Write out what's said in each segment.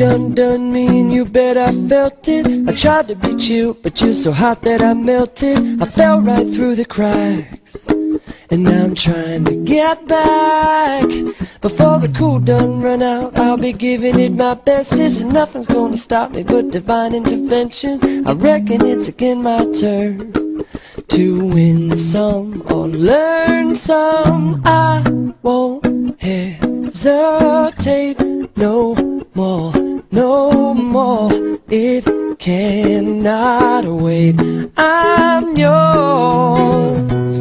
done me and you bet I felt it. I tried to beat you, but you're so hot that I melted. I fell right through the cracks. And now I'm trying to get back. Before the cool done run out, I'll be giving it my bestest. And nothing's gonna stop me but divine intervention. I reckon it's again my turn to win some or learn some. I won't hesitate no cannot wait. I'm yours.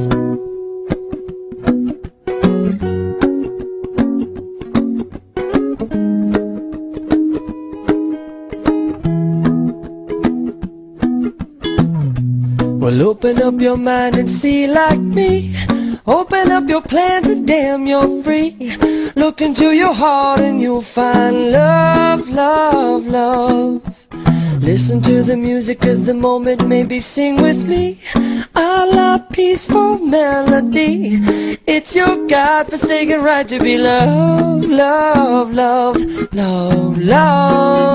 Well, open up your mind and see like me. Open up your plans and damn, you're free. Look into your heart and you'll find love, love, love. Listen to the music of the moment, maybe sing with me. A la peaceful melody. It's your God-forsaken right to be loved, loved, loved, loved, loved.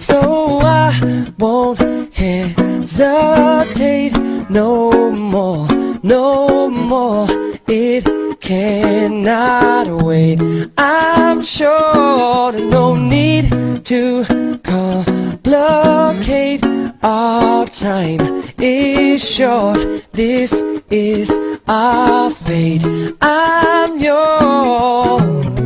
So I won't hesitate no more, no more. It cannot wait. I'm sure there's no need to complicate. Our time is short. This is our fate. I'm yours.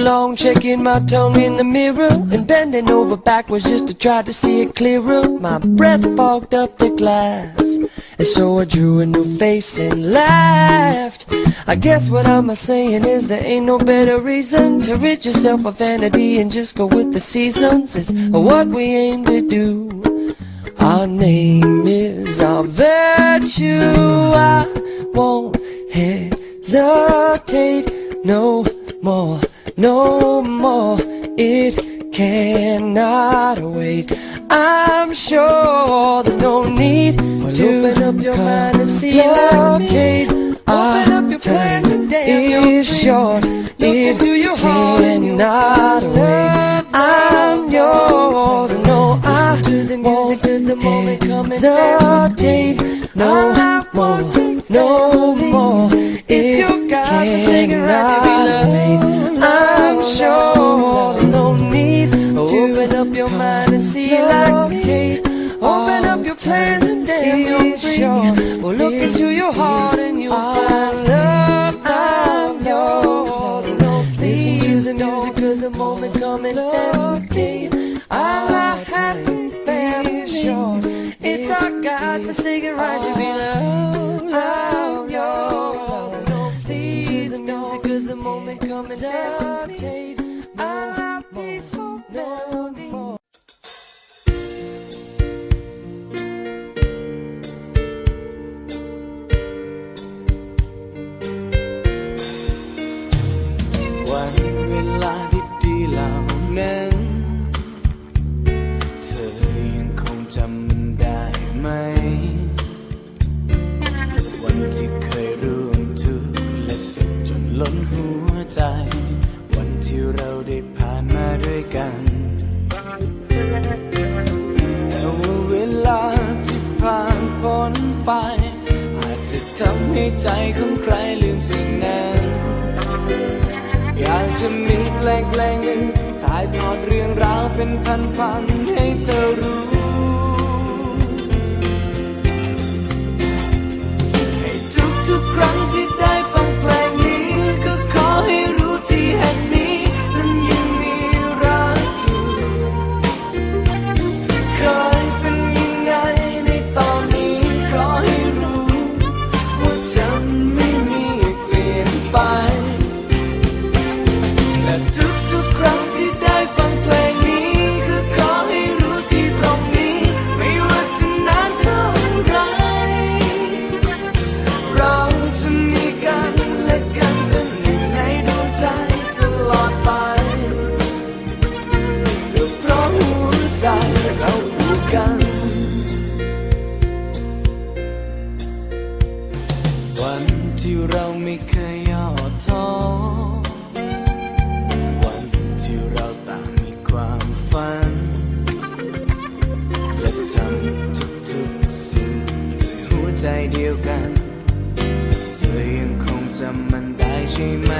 Long, checking my tongue in the mirror and bending over backwards just to try to see it clearer. My breath fogged up the glass, and so I drew a new face and laughed. I guess what I'm saying is there ain't no better reason to rid yourself of vanity and just go with the seasons. It's what we aim to do. Our name is our virtue. I won't hesitate no more, no more. It cannot wait. I'm sure there's no need to open up your mind and see locate. Open up your time is short. It cannot wait. I'm yours. No, I won't hesitate. No more, no more. It's your God-forsaken right to be loved. I'm sure no need to open up your mind and see like me. Open up your plans and damn you're free. Well, look into your heart and you'll find love. I'm yours. Listen to the music of the moment, come and dance with me. I'm happy family. It's our God-forsaken right to be loved. จะมีเพลงเพลงหนึ่งถ่ายทอดเรื่องราวเป็นพันๆให้เธอรู้ she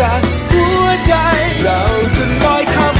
จากหัวใจ เราจะลอยข้าม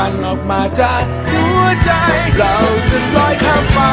ลั่นออกมาจากหัวใจ เราจะลอยข้ามฟ้า